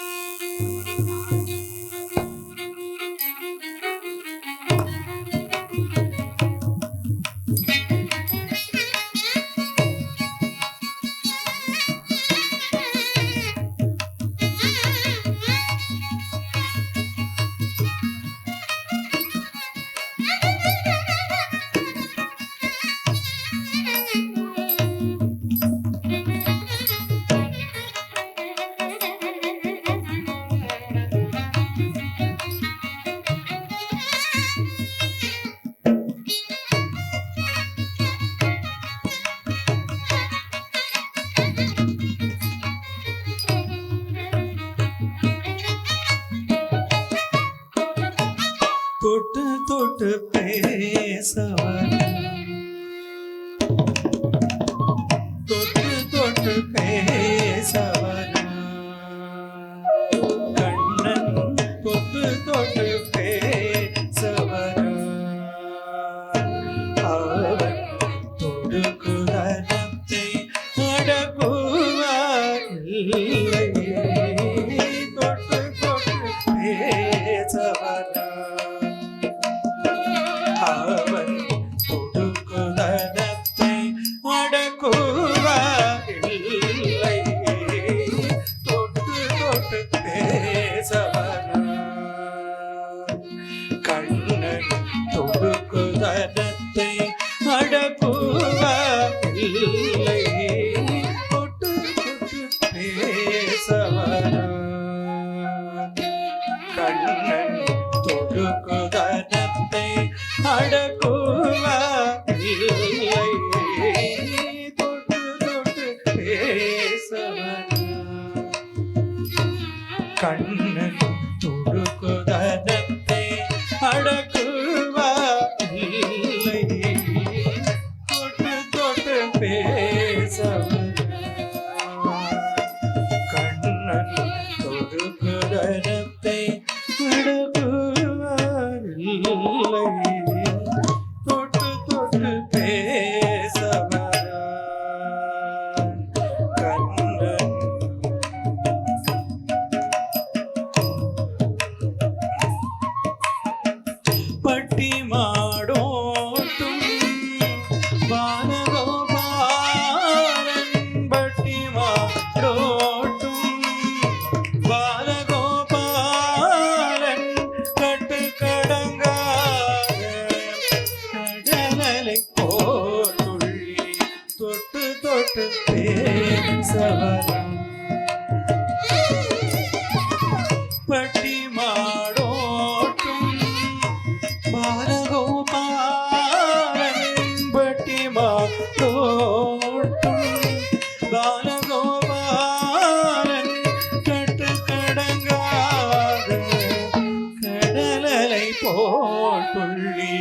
Música தொட்டு பேசவா கேசவன கண்ணன் தொடுக்குதரத்தை அடக்குவ இல்லை பொட்டு பொட்டு பேசவன கண்ணன் தொடுக்கு பாட்டு பேசவரம் பட்டி மாடோட்டும் பாலகோபாலன் பட்டி மாடோட்டும் பாலகோபாலன் கட்டு கடங்காத கடலலை போட்டுள்ளி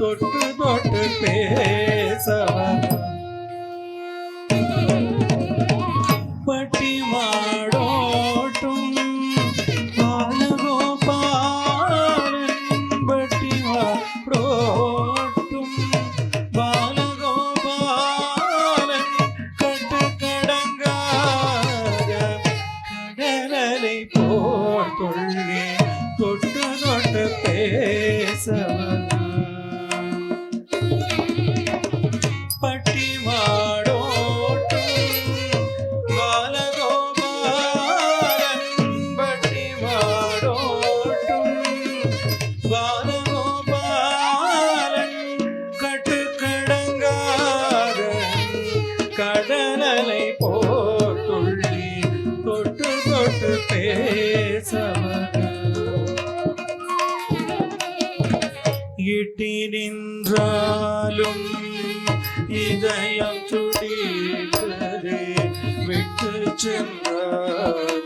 தொட்டு தொட்டு பேசவரம் கேட்டிருந்தாலும் இதயம் துடிக்கதே விட்டு சென்றார்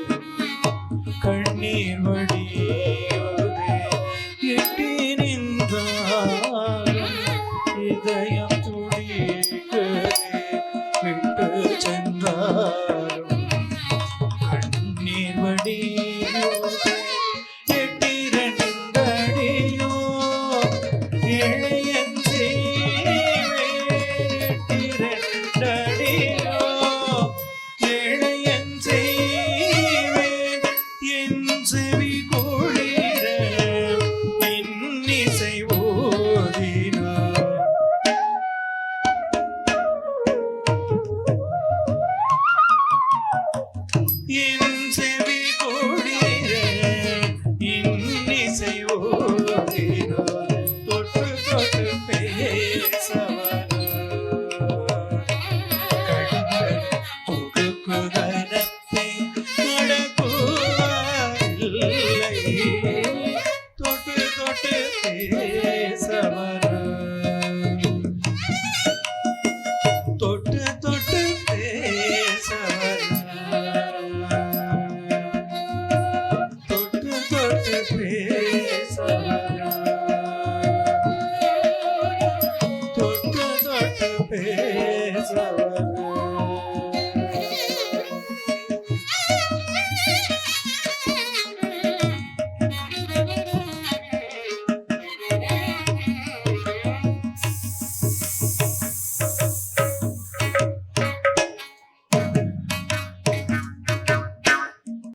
Yeah.